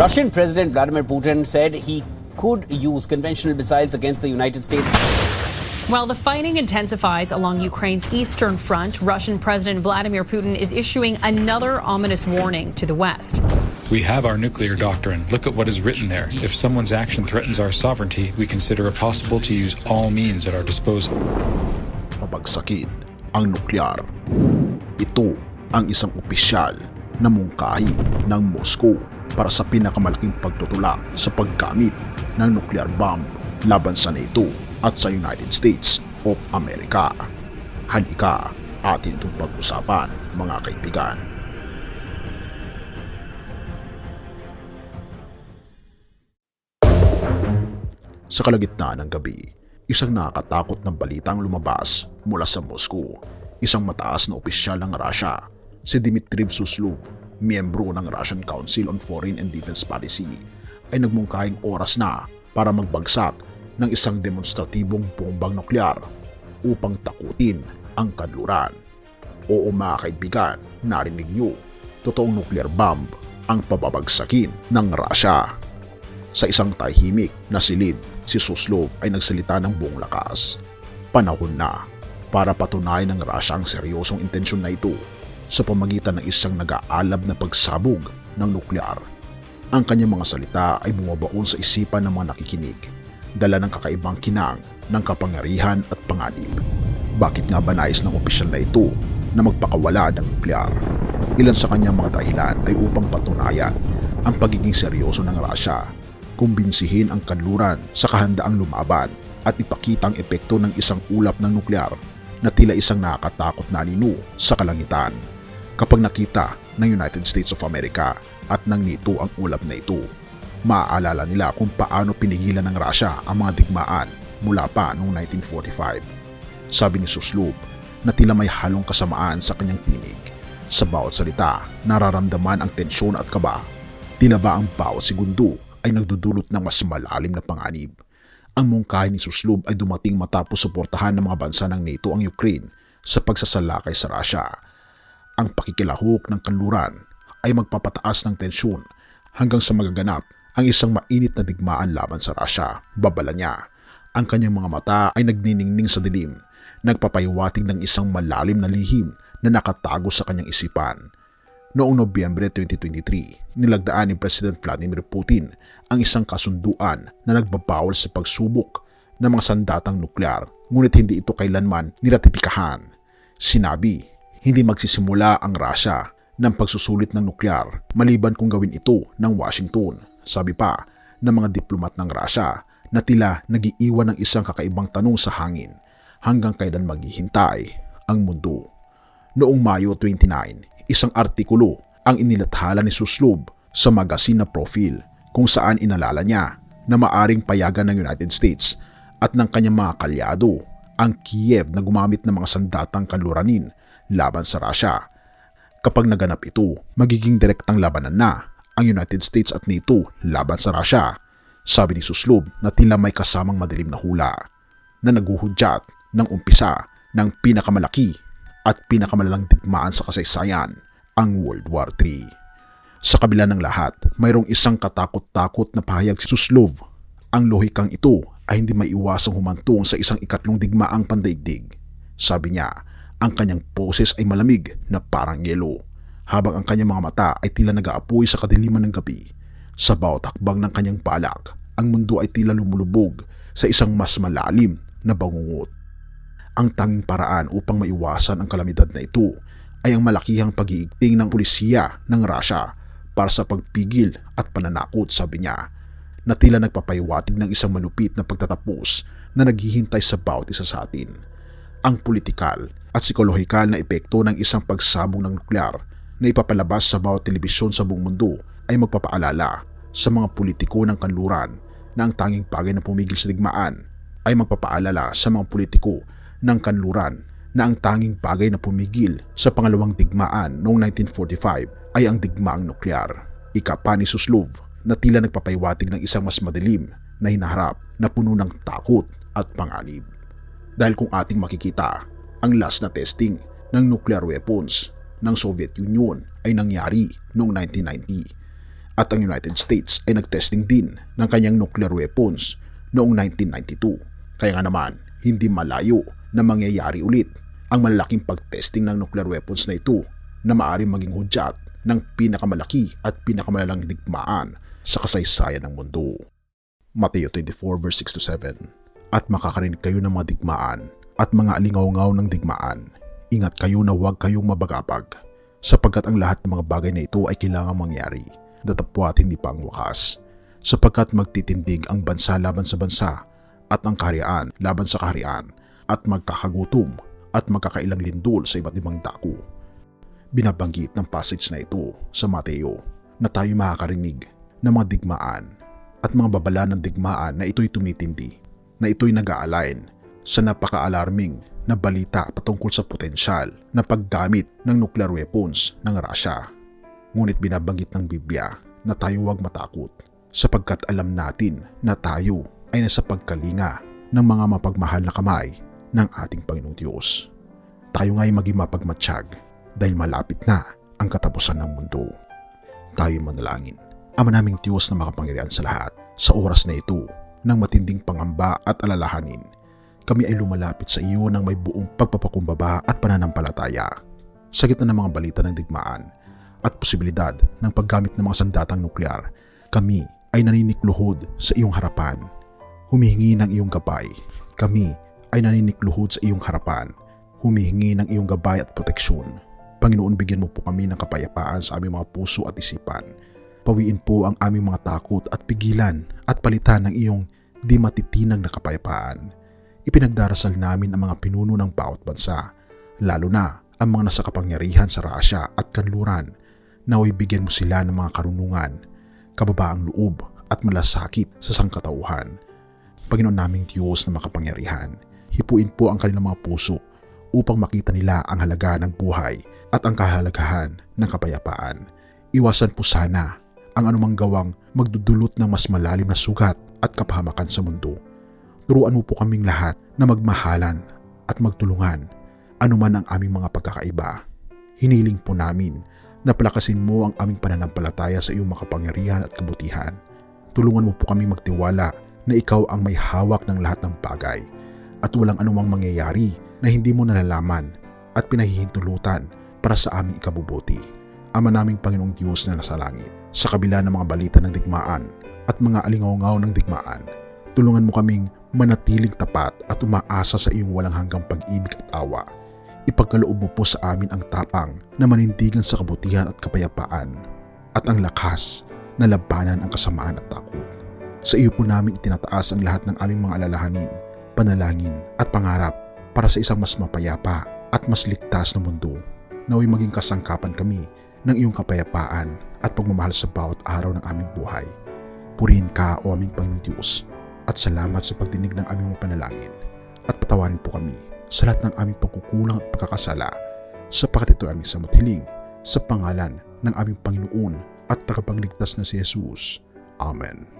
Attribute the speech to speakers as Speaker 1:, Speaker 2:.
Speaker 1: Russian President Vladimir Putin said he could use conventional missiles against the United States.
Speaker 2: While the fighting intensifies along Ukraine's eastern front, Russian President Vladimir Putin is issuing another ominous warning to the West.
Speaker 3: We have our nuclear doctrine. Look at what is written there. If someone's action threatens our sovereignty, we consider it possible to use all means at our disposal.
Speaker 4: Pabagsakin ang nuklear. Ito ang isang opisyal na mungkahi ng Moscow para sa pinakamalaking pagtutulak sa paggamit ng nuclear bomb laban sa NATO at sa United States of America. Halika atin itong pag-usapan mga kaibigan. Sa kalagitnaan ng gabi, isang nakakatakot na balitang lumabas mula sa Moscow. Isang mataas na opisyal ng Russia, si Dmitry Suslov, miyembro ng Russian Council on Foreign and Defense Policy, ay nagmungkahing oras na para magbagsak ng isang demonstratibong bombang nuklear upang takutin ang kanluran. Oo mga kaibigan, narinig nyo, totoong nuclear bomb ang pababagsakin ng Russia. Sa isang tahimik na silid, si Suslov ay nagsalita ng buong lakas. Panahon na para patunayan ng Russia ang seryosong intensyon na ito sa pamagitan ng isang nag-aalab na pagsabog ng nuklear. Ang kanyang mga salita ay bumabaon sa isipan ng mga nakikinig, dala ng kakaibang kinang ng kapangyarihan at panganib. Bakit nga ba nais ng opisyal na ito na magpakawala ng nuklear? Ilan sa kanyang mga dahilan ay upang patunayan ang pagiging seryoso ng Russia kumbinsihin ang kanluran sa kahandaang lumaban at ipakita ang epekto ng isang ulap ng nuklear na tila isang nakakatakot na anino sa kalangitan. Kapag nakita ng United States of America at ng NATO ang ulap na ito, maaalala nila kung paano pinigilan ng Russia ang mga digmaan mula pa noong 1945. Sabi ni Suslov na tila may halong kasamaan sa kanyang tinig. Sa bawat salita, nararamdaman ang tensyon at kaba. Tila ba ang bawat segundo ay nagdudulot ng mas malalim na panganib. Ang mungkahi ni Suslov ay dumating matapos suportahan ng mga bansa ng NATO ang Ukraine sa pagsasalakay sa Russia. Ang pakikilahok ng kanluran ay magpapataas ng tensyon hanggang sa magaganap ang isang mainit na digmaan laban sa Russia. Babala niya. Ang kanyang mga mata ay nagniningning sa dilim, nagpapahiwatig ng isang malalim na lihim na nakatago sa kanyang isipan. Noong Nobyembre 2023, nilagdaan ni President Vladimir Putin ang isang kasunduan na nagbabawal sa pagsubok ng mga sandatang nuklear ngunit hindi ito kailanman niratipikahan. Sinabi, hindi magsisimula ang Russia ng pagsusulit ng nuklear maliban kung gawin ito ng Washington. Sabi pa ng mga diplomat ng Russia na tila nagiiwan ng isang kakaibang tanong sa hangin hanggang kailan maghihintay ang mundo. Noong Mayo 29, isang artikulo ang inilathala ni Suslov sa magazine na Profile kung saan inalala niya na maaring payagan ng United States at ng kanyang mga kalyado ang Kiev na gumamit ng mga sandatang kanluranin laban sa Russia. Kapag naganap ito, magiging direktang labanan na ang United States at NATO laban sa Russia. Sabi ni Suslov na tila may kasamang madilim na hula na naguhudyat ng umpisa ng pinakamalaki at pinakamalalang digmaan sa kasaysayan, ang World War III. Sa kabila ng lahat, mayroong isang katakot-takot na pahayag si Suslov. Ang lohikang ito ay hindi maiwasang humantong sa isang ikatlong digmaang pandaigdig. Sabi niya, ang kanyang poses ay malamig na parang yelo, habang ang kanyang mga mata ay tila nag-aapoy sa kadiliman ng gabi. Sa bawat hakbang ng kanyang palak, ang mundo ay tila lumulubog sa isang mas malalim na bangungot. Ang tanging paraan upang maiwasan ang kalamidad na ito ay ang malakihang pag-iigting ng pulisiya ng Russia para sa pagpigil at pananakot sabi niya na tila nagpapahiwatig ng isang malupit na pagtatapos na naghihintay sa bawat isa sa atin. Ang politikal at psikolohikal na epekto ng isang pagsabong ng nuklear na ipapalabas sa bawat telebisyon sa buong mundo ay magpapaalala sa mga politiko ng kanluran na ang tanging bagay na pumigil sa digmaan ay magpapaalala sa mga politiko ng kanluran na ang tanging bagay na pumigil sa pangalawang digmaan noong 1945 ay ang digmaang nuklear. Ika ni Suslov na tila nagpapaywatig ng isang mas madilim na hinaharap na puno ng takot at panganib. Dahil kung ating makikita, ang last na testing ng nuclear weapons ng Soviet Union ay nangyari noong 1990 At ang United States ay nagtesting din ng kanyang nuclear weapons noong 1992. Kaya nga naman, hindi malayo na mangyayari ulit ang malaking pagtesting ng nuclear weapons na ito na maaaring maging hudyat ng pinakamalaki at pinakamalalang digmaan sa kasaysayan ng mundo. Mateo 24 verse 6 to 7 At makakarinig kayo ng mga digmaan at mga alingaw-ngaw ng digmaan. Ingat kayo na huwag kayong mabagabag sapagkat ang lahat ng mga bagay na ito ay kailangang mangyari datapwat hindi pa ang wakas sapagkat magtitindig ang bansa laban sa bansa at ang kaharian laban sa kaharian at magkakagutom at magkakailang lindol sa iba't ibang dako. Binabanggit ng passage na ito sa Mateo na tayo makakarinig ng mga digmaan at mga babala ng digmaan na ito'y tumitindi, na ito'y nag-a-align sa napaka-alarming na balita patungkol sa potensyal na paggamit ng nuclear weapons ng Russia. Ngunit binabanggit ng Biblia na tayo huwag matakot sapagkat alam natin na tayo ay nasa pagkalinga ng mga mapagmahal na kamay ng ating Panginoong Diyos. Tayo nga'y maging mapagmatsyag dahil malapit na ang katapusan ng mundo. Tayo manalangin. Ama naming Diyos na makapangyarihan sa lahat, sa oras na ito ng matinding pangamba at alalahanin, kami ay lumalapit sa iyo ng may buong pagpapakumbaba at pananampalataya. Sa gitna ng mga balita ng digmaan at posibilidad ng paggamit ng mga sandatang nuklear, kami ay naninikluhod sa iyong harapan. Humihingi ng iyong gabay. Kami ay naninikluhod sa iyong harapan. Humihingi ng iyong gabay at proteksyon. Panginoon, bigyan mo po kami ng kapayapaan sa aming mga puso at isipan. Pawiin po ang aming mga takot at pigilan at palitan ng iyong di matitinag na kapayapaan. Ipinagdarasal namin ang mga pinuno ng bawat bansa, lalo na ang mga nasa kapangyarihan sa Russia at kanluran, naway bigyan mo sila ng mga karunungan, kababaang loob at malasakit sa sangkatauhan. Panginoon naming Diyos na makapangyarihan, hipuin po ang kanilang mga puso upang makita nila ang halaga ng buhay at ang kahalagahan ng kapayapaan. Iwasan po sana ang anumang gawang magdudulot ng mas malalim na sugat at kapahamakan sa mundo. Turuan mo po kaming lahat na magmahalan at magtulungan anuman ang aming mga pagkakaiba. Hiniling po namin na palakasin mo ang aming pananampalataya sa iyong makapangyarihan at kabutihan. Tulungan mo po kami magtiwala na ikaw ang may hawak ng lahat ng bagay at walang anumang mangyayari na hindi mo nalalaman at pinahihintulutan para sa aming ikabubuti. Ama naming Panginoong Diyos na nasa langit, sa kabila ng mga balita ng digmaan at mga alingaw ng digmaan, tulungan mo kaming manatiling tapat at umaasa sa iyong walang hanggang pag-ibig at awa. Ipagkaloob mo po sa amin ang tapang na manindigan sa kabutihan at kapayapaan at ang lakas na labanan ang kasamaan at takot. Sa iyo po namin itinataas ang lahat ng aming mga alalahanin, panalangin at pangarap para sa isang mas mapayapa at mas ligtas na mundo. Naway maging kasangkapan kami ng iyong kapayapaan at pagmamahal sa bawat araw ng aming buhay. Purihin ka o aming Panginoon Diyos at salamat sa pagdinig ng aming panalangin at patawarin po kami sa lahat ng aming pagkukulang at pagkakasala sapagkat ito aming samot hiling sa pangalan ng aming Panginoon at tagapagligtas na si Jesus. Amen.